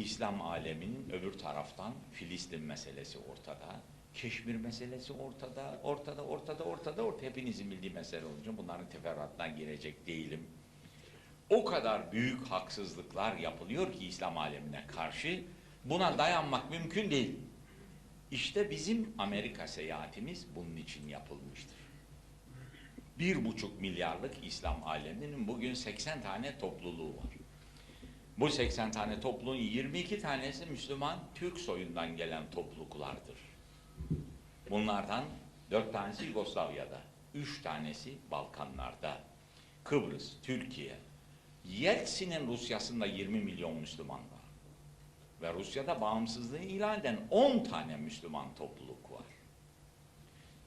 İslam aleminin öbür taraftan Filistin meselesi ortada. Keşmir meselesi ortada, ortada, ortada, ortada, ortada. Hepinizin bildiği mesele olunca bunların teferruatına girecek değilim. O kadar büyük haksızlıklar yapılıyor ki İslam alemine karşı buna dayanmak mümkün değil. İşte bizim Amerika seyahatimiz bunun için yapılmıştır. Bir buçuk milyarlık İslam aleminin bugün 80 tane topluluğu var. Bu 80 tane topluluğun 22 tanesi Müslüman Türk soyundan gelen topluluklardır. Bunlardan 4 tanesi Yugoslavya'da, 3 tanesi Balkanlarda, Kıbrıs, Türkiye. Yeltsin'in Rusya'sında 20 milyon Müslüman var. Ve Rusya'da bağımsızlığı ilan eden 10 tane Müslüman topluluk var.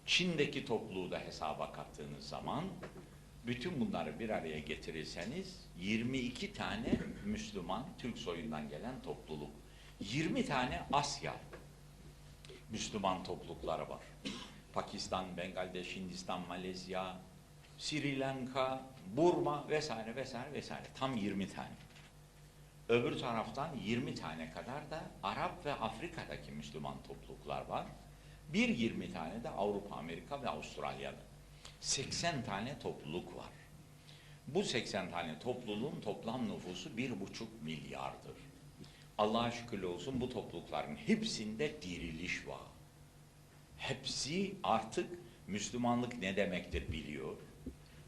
Çin'deki topluluğu da hesaba kattığınız zaman bütün bunları bir araya getirirseniz 22 tane Müslüman Türk soyundan gelen topluluk. 20 tane Asya Müslüman toplulukları var. Pakistan, Bangladeş, Hindistan, Malezya, Sri Lanka, Burma vesaire vesaire vesaire. Tam 20 tane. Öbür taraftan 20 tane kadar da Arap ve Afrika'daki Müslüman topluluklar var. Bir 20 tane de Avrupa, Amerika ve Avustralya'da. 80 tane topluluk var. Bu 80 tane topluluğun toplam nüfusu bir buçuk milyardır. Allah'a şükür olsun bu toplulukların hepsinde diriliş var. Hepsi artık Müslümanlık ne demektir biliyor.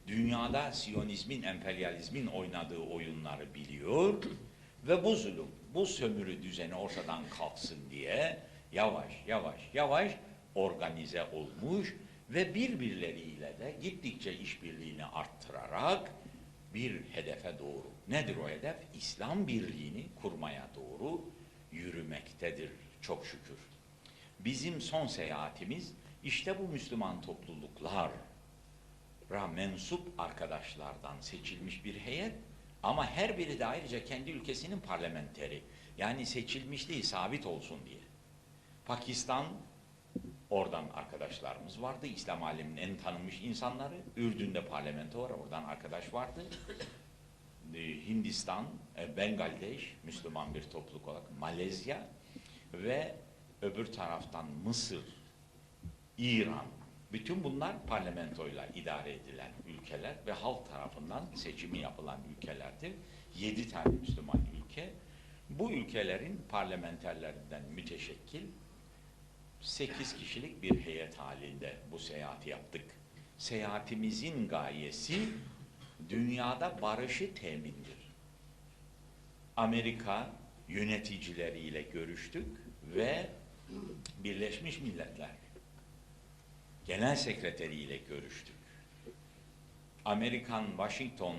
Dünyada Siyonizmin, emperyalizmin oynadığı oyunları biliyor ve bu zulüm, bu sömürü düzeni ortadan kalksın diye yavaş yavaş yavaş organize olmuş ve birbirleriyle de gittikçe işbirliğini arttırarak bir hedefe doğru. Nedir o hedef? İslam birliğini kurmaya doğru yürümektedir çok şükür. Bizim son seyahatimiz işte bu Müslüman topluluklar mensup arkadaşlardan seçilmiş bir heyet ama her biri de ayrıca kendi ülkesinin parlamenteri. Yani seçilmiş değil, sabit olsun diye. Pakistan, oradan arkadaşlarımız vardı. İslam aleminin en tanınmış insanları. Ürdün'de parlamento var, oradan arkadaş vardı. Ee, Hindistan, e, Bangladeş, Müslüman bir topluluk olarak, Malezya ve öbür taraftan Mısır, İran, bütün bunlar parlamentoyla idare edilen ülkeler ve halk tarafından seçimi yapılan ülkelerdir. Yedi tane Müslüman ülke. Bu ülkelerin parlamenterlerinden müteşekkil sekiz kişilik bir heyet halinde bu seyahati yaptık. Seyahatimizin gayesi dünyada barışı temindir. Amerika yöneticileriyle görüştük ve Birleşmiş Milletler Genel Sekreteri ile görüştük. Amerikan Washington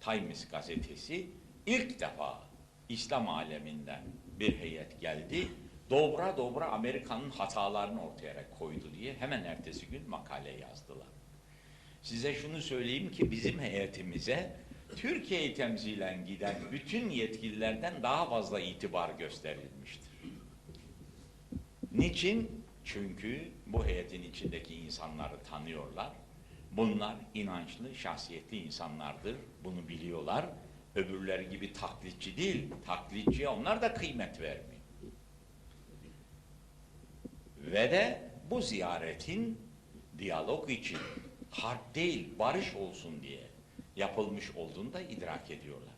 Times gazetesi ilk defa İslam aleminden bir heyet geldi. Dobra dobra Amerika'nın hatalarını ortaya koydu diye hemen ertesi gün makale yazdılar. Size şunu söyleyeyim ki bizim heyetimize Türkiye'yi temsilen giden bütün yetkililerden daha fazla itibar gösterilmiştir. Niçin? Çünkü bu heyetin içindeki insanları tanıyorlar. Bunlar inançlı, şahsiyetli insanlardır. Bunu biliyorlar. Öbürleri gibi taklitçi değil. Taklitçiye onlar da kıymet vermiyor. Ve de bu ziyaretin diyalog için harp değil barış olsun diye yapılmış olduğunu da idrak ediyorlar.